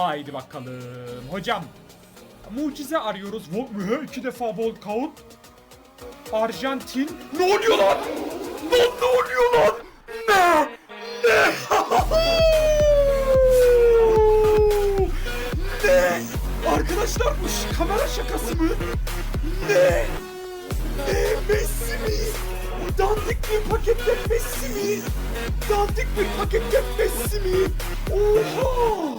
Haydi bakalım. Hocam mucize arıyoruz. Vol- iki defa Volkaut. Arjantin. Ne oluyor lan? Lan ne oluyor lan? Ne? Ne? ne? Arkadaşlar bu kamera şakası mı? Ne? Ne? Messi mi? Dandik bir pakette Messi mi? Dandik bir pakette Messi mi? Oha!